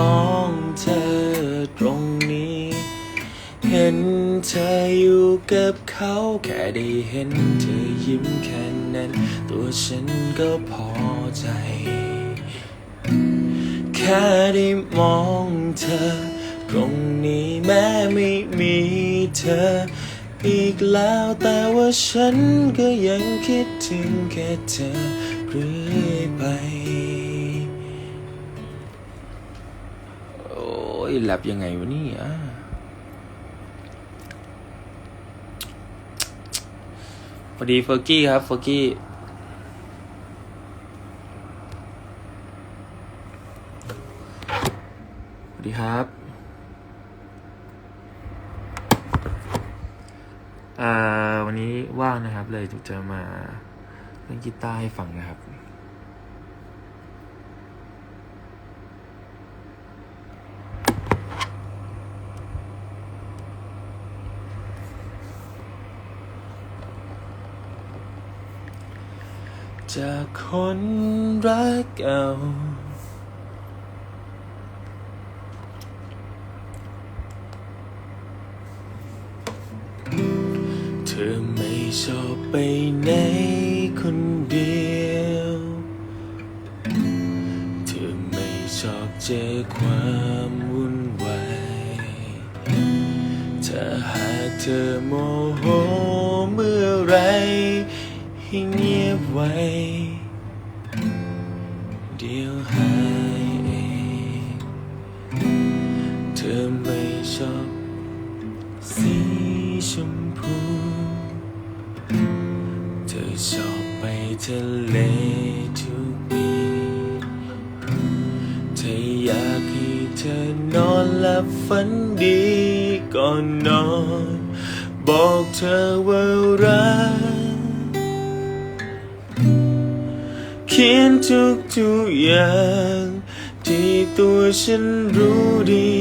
มองเธอตรงนี้ เห็นเธออยู่กับเขาแค่ได้เห็นเธอยิ้มแค่นั้น ตัวฉันก็พอใจ แค่ได้มองเธอ ตรงนี้แม้ไม่มีเธออีกแล้วแต่ว่าฉันก็ยังคิดถึงแค่เธอเรื่อยไป อ้ยแลบยังไงวะนี่ยพอดีเฟอร์กี้ครับเฟอร์กี้สวัสดีครับ อ่าวันนี้ว่างนะครับเลยจะมาเล่นกีตาร์ให้ฟังนะครับ จากคนรักเก่า เธอไม่ชอบไปไหนคนเดียว เธอไม่ชอบเจอความวุ่นวายถ้าหากเธอโมโหเมื่อไรให้เงียบไว้ อไม่ชอบสีชมพู เธอชอบไปทะเลทุกปีเธออยากให้เธอนอนหลับฝันดีก่อนนอน บอกเธอว่ารักเขียนทุกทุกอย่าง ที่ตัวฉันรู้ดี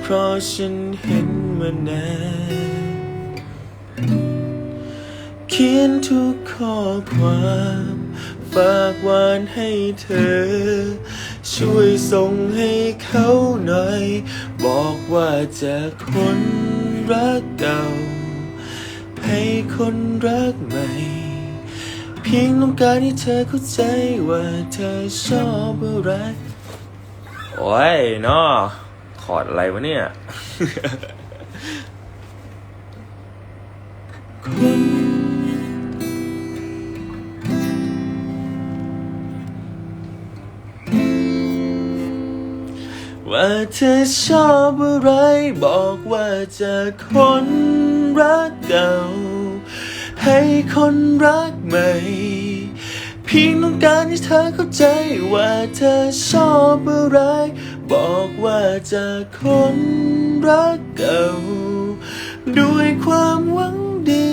เพราะฉันเห็นมานานเขียนทุกข้อความ ฝากวานให้เธอ ช่วยส่งให้เขาหน่อย บอกว่าจะคนรักเก่า ให้คนรักใหม่เพียงต้องการให้เธอเข้าใจว่าเธอชอบอะไร โอ้ยนาะขอดอะไรวะเนี่ย ว่าเธอชอบอะไร บอกว่าจะคนรักเก่า ให้คนรักใหม่ เพียงต้องการให้เธอเข้าใจว่าเธอชอบอะไร บอกว่าจะคนรักเก่า ด้วยความหวังดี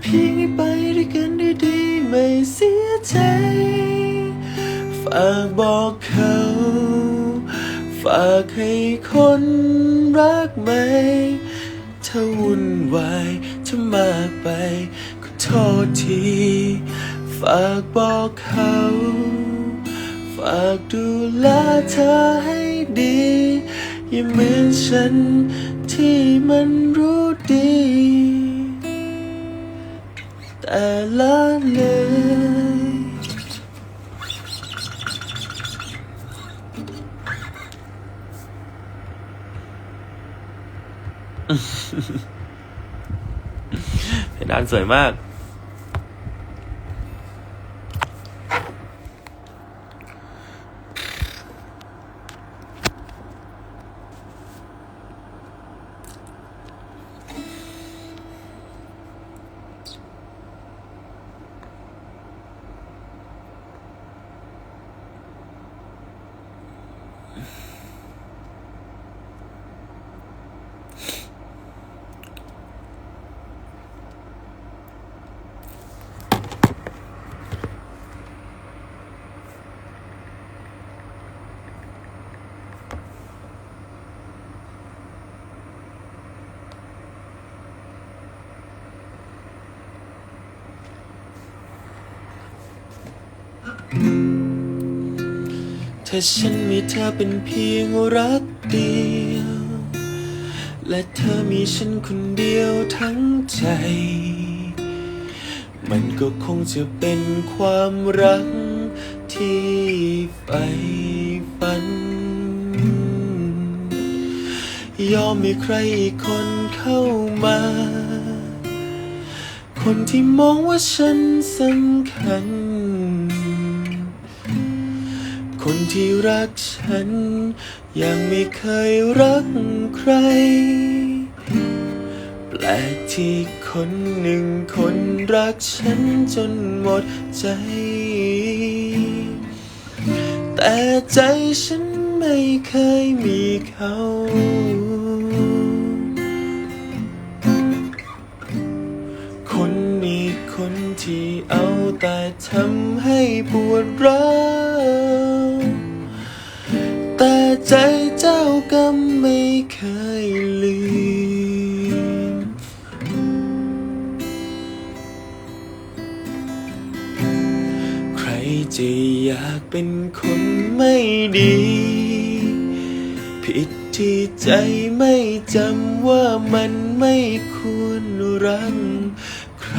เพียงให้ไปด้วยกันได้ดีไม่เสียใจ ฝากบอกเขา ฝากให้คนรักไหมถ้าวุ่นวายถ้ามากไปก็โทษที ฝากบอกเขา ฝากดูแลเธอให้ดี อย่าเหมือนฉันที่มันรู้ดี แต่ละเลยเพดานสวยมาก ถ้าฉันมีเธอเป็นเพียงรักเดียว และเธอมีฉันคนเดียวทั้งใจ มันก็คงจะเป็นความรักที่ใฝ่ฝัน ยอมมีใครอีกคนเข้ามา คนที่มองว่าฉันสำคัญ คนที่รักฉัน ยังไม่เคยรักใคร แปลกที่คนหนึ่งคนรักฉันจนหมดใจ แต่ใจฉันไม่เคยมีเขาคนนี้คนที่เอาแต่ทำให้ปวดร้าว ใจเจ้ากรรมไม่เคยลืมใครจะอยากเป็นคนไม่ดี ผิดที่ใจไม่จำว่ามันไม่ควรรักใคร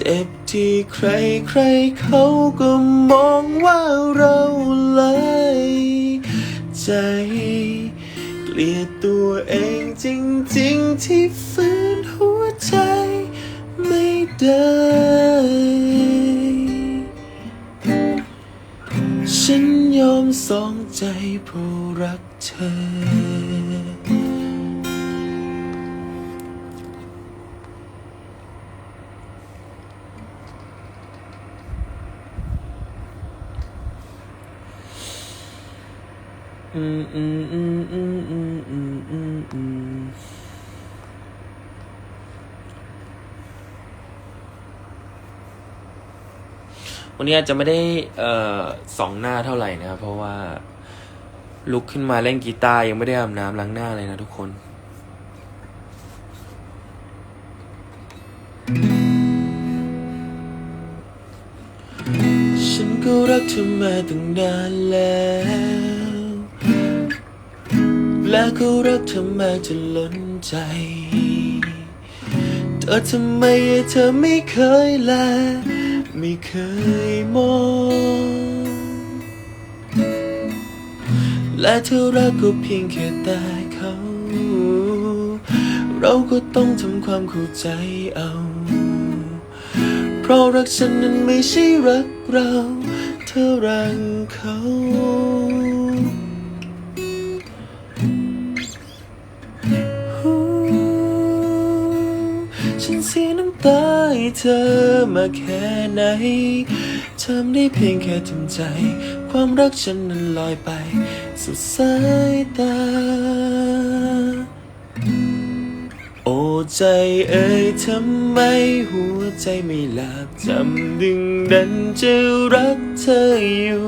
เจ็บที่ใครใครเขาก็มองว่าเราเลยใจเกลียดตัวเองจริงๆที่ฝืนหัวใจไม่ได้ฉันยอมสองใจเพราะรักเธอ วันนี้อาจจะไม่ได้เอ่อสองหน้าเท่าไหร่นะครับเพราะว่า ลุกขึ้นมาเล่นกีตาร์ยังไม่ได้อาบน้ำล้างหน้าเลยนะทุกคนฉันก็รักเธอมาตั้งนานแล้ว และก็รักเธอมาจนล้นใจเธอทำไมเธอไม่เคยแล ไม่เคยมอง และเธอรักก็เพียงแค่แต่เขา เราก็ต้องทำความเข้าใจเอา เพราะรักฉันนั้นไม่ใช่รักเรา เธอรักเขา ฉันเสียน้ำตาให้เธอมาแค่ไหนทำได้เพียงแค่ทำใจ ความรักฉันนั้นลอยไป สุดสายตา โอ้ใจเอ่ยทำไมหัวใจไม่หลับจำดึงดันจะรักเธออยู่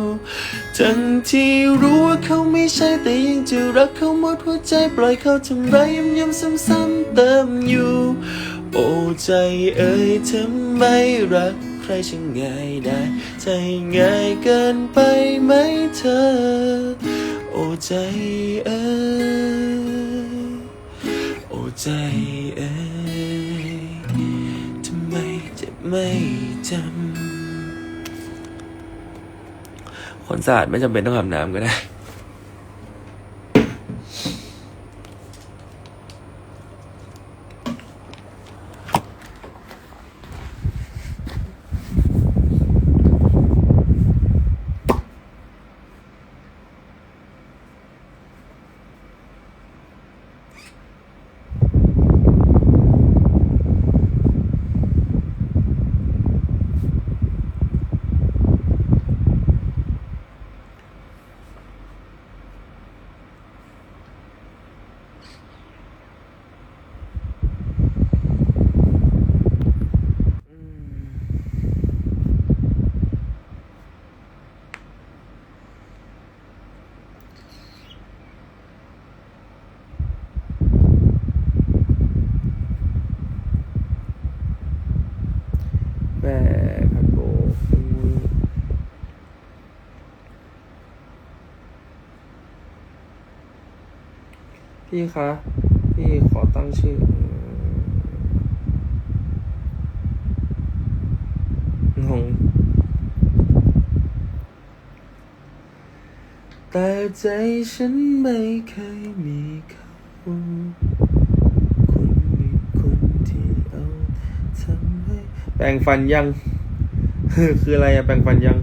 ทั้งที่รู้ว่าเขาไม่ใช่แต่ยังจะรักเขาหมดหัวใจปล่อยเขาทำร้ายย้ำย้ำซ้ำๆเติมอยู่ โอ้ใจเอ่ยทำไมรักใครช่างง่ายได้ ใจง่ายเกินไปไหมเธอ โอ้ใจเอ่ยโอ้ใจเอ่ยทำไมจะไม่จำคนสะอาดไม่จำเป็นต้องอาบน้ำก็ได้ พี่คะ พี่ขอตั้งชื่อ งง แต่ใจฉันไม่เคยมีเขาคนนี้คนที่เอาทำให้ แปรงฟันยัง คืออะไรอะแปรงฟันยัง